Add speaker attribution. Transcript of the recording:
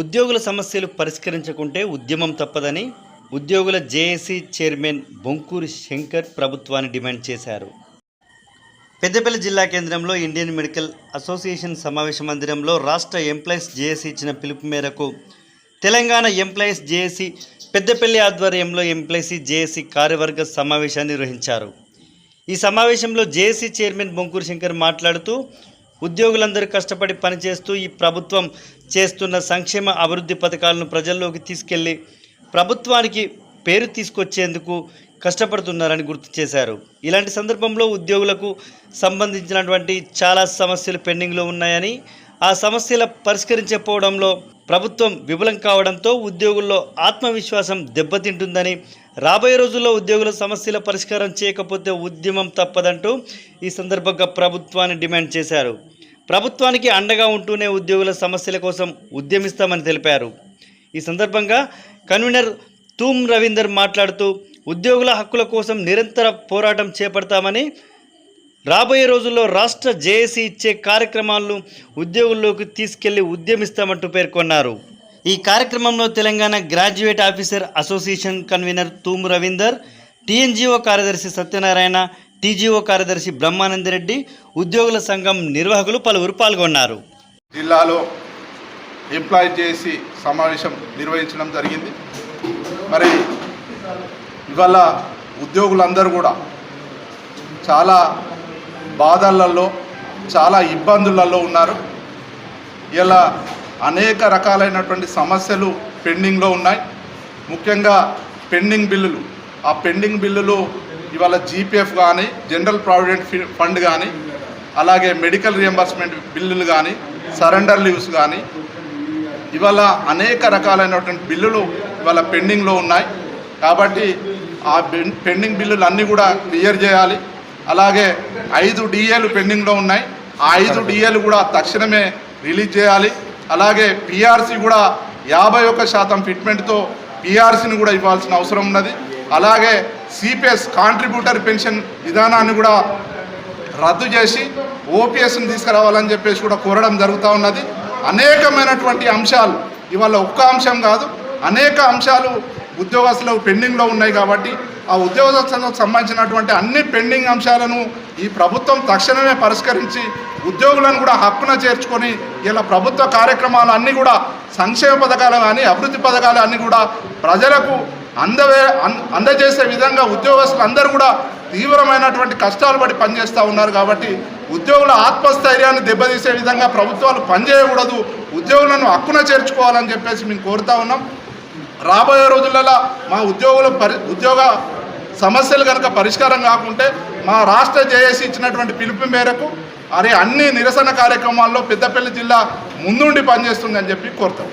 Speaker 1: ఉద్యోగుల సమస్యలు పరిష్కరించకుంటే ఉద్యమం తప్పదని ఉద్యోగుల జేఏసీ చైర్మన్ బొంకూరి శంకర్ ప్రభుత్వాన్ని డిమాండ్ చేశారు. పెద్దపల్లి జిల్లా కేంద్రంలో ఇండియన్ మెడికల్ అసోసియేషన్ సమావేశ మందిరంలో రాష్ట్ర ఎంప్లాయీస్ జేఏసీ ఇచ్చిన పిలుపు మేరకు తెలంగాణ ఎంప్లాయీస్ జేఏసీ పెద్దపల్లి ఆధ్వర్యంలో ఎంప్లాయీసీ జేఏసీ కార్యవర్గ సమావేశాన్ని నిర్వహించారు. ఈ సమావేశంలో జేఏసీ చైర్మన్ బొంకూరు శంకర్ మాట్లాడుతూ ఉద్యోగులందరూ కష్టపడి పనిచేస్తూ ఈ ప్రభుత్వం చేస్తున్న సంక్షేమ అభివృద్ధి పథకాలను ప్రజల్లోకి తీసుకెళ్ళి ప్రభుత్వానికి పేరు తీసుకొచ్చేందుకు కష్టపడుతున్నారని గుర్తు చేశారు. ఇలాంటి సందర్భంలో ఉద్యోగులకు సంబంధించినటువంటి చాలా సమస్యలు పెండింగ్లో ఉన్నాయని ఆ సమస్యల పరిష్కరించకపోవడంలో ప్రభుత్వం విఫలం కావడంతో ఉద్యోగుల్లో ఆత్మవిశ్వాసం దెబ్బతింటుందని రాబోయే రోజుల్లో ఉద్యోగుల సమస్యల పరిష్కారం చేయకపోతే ఉద్యమం తప్పదంటూ ఈ సందర్భంగా ప్రభుత్వాన్ని డిమాండ్ చేశారు. ప్రభుత్వానికి అండగా ఉంటూనే ఉద్యోగుల సమస్యల కోసం ఉద్యమిస్తామని తెలిపారు. ఈ సందర్భంగా కన్వీనర్ తూమ్ రవీందర్ మాట్లాడుతూ ఉద్యోగుల హక్కుల కోసం నిరంతర పోరాటం చేపడతామని రాబోయే రోజుల్లో రాష్ట్ర జేఏసీ ఇచ్చే కార్యక్రమాలను ఉద్యోగుల్లోకి తీసుకెళ్ళి ఉద్యమిస్తామంటూ పేర్కొన్నారు. ఈ కార్యక్రమంలో Telangana graduate officer association convener Thumu Ravinder TNGO కార్యదర్శి సత్యనారాయణ టీజీఓ కార్యదర్శి బ్రహ్మానందరెడ్డి ఉద్యోగుల సంఘం నిర్వాహకులు పలువురు పాల్గొన్నారు.
Speaker 2: జిల్లాలో ఎంప్లాయ్ చేసి సమావేశం నిర్వహించడం జరిగింది. మరి ఇవాళ ఉద్యోగులందరూ కూడా చాలా బాధలలో చాలా ఇబ్బందులలో ఉన్నారు. ఇలా అనేక రకాలైనటువంటి సమస్యలు పెండింగ్లో ఉన్నాయి. ముఖ్యంగా పెండింగ్ బిల్లులు. ఆ పెండింగ్ బిల్లులు ఇవాళ జీపీఎఫ్ కానీ జనరల్ ప్రావిడెంట్ ఫండ్ కానీ అలాగే మెడికల్ రియంబర్స్మెంట్ బిల్లులు కానీ సరెండర్ లీవ్స్ కానీ ఇవాళ అనేక రకాలైనటువంటి బిల్లులు ఇవాళ పెండింగ్లో ఉన్నాయి. కాబట్టి ఆ పెండింగ్ బిల్లులు అన్నీ కూడా క్లియర్ చేయాలి. అలాగే ఐదు డిఏలు పెండింగ్లో ఉన్నాయి. ఆ ఐదు డిఏలు కూడా తక్షణమే రిలీజ్ చేయాలి. అలాగే పిఆర్సీ కూడా యాభై ఒక్క శాతం ఫిట్మెంట్తో పిఆర్సీని కూడా ఇవ్వాల్సిన అవసరం ఉన్నది. అలాగే సిపిఎస్ కాంట్రిబ్యూటర్ పెన్షన్ విధానాన్ని కూడా రద్దు చేసి ఓపీఎస్ని తీసుకురావాలని చెప్పేసి కూడా కోరడం జరుగుతూ ఉన్నది. అనేకమైనటువంటి అంశాలు ఇవాళ ఒక్క అంశం కాదు అనేక అంశాలు ఉద్యోగస్తులు పెండింగ్లో ఉన్నాయి కాబట్టి ఆ ఉద్యోగస్తులకు సంబంధించినటువంటి అన్ని పెండింగ్ అంశాలను ఈ ప్రభుత్వం తక్షణమే పరిష్కరించి ఉద్యోగులను కూడా హక్కున చేర్చుకొని ఇలా ప్రభుత్వ కార్యక్రమాలు అన్నీ కూడా సంక్షేమ పథకాలు కానీ అభివృద్ధి పథకాలు అన్నీ కూడా ప్రజలకు అందవే అందజేసే విధంగా ఉద్యోగస్తులు అందరూ కూడా తీవ్రమైనటువంటి కష్టాలు పడి పనిచేస్తూ ఉన్నారు కాబట్టి ఉద్యోగుల ఆత్మస్థైర్యాన్ని దెబ్బతీసే విధంగా ప్రభుత్వాలు పనిచేయకూడదు ఉద్యోగులను హక్కున చేర్చుకోవాలని చెప్పేసి మేము కోరుతా ఉన్నాం. రాబోయే రోజులలో మా ఉద్యోగుల పరి ఉద్యోగ సమస్యలు కనుక పరిష్కారం కాకుంటే మా రాష్ట్ర జేఏసీ ఇచ్చినటువంటి పిలుపు మేరకు అరే అన్ని నిరసన కార్యక్రమాల్లో పెద్దపల్లి జిల్లా ముందుండి పనిచేస్తుందని చెప్పి కోరుతాం.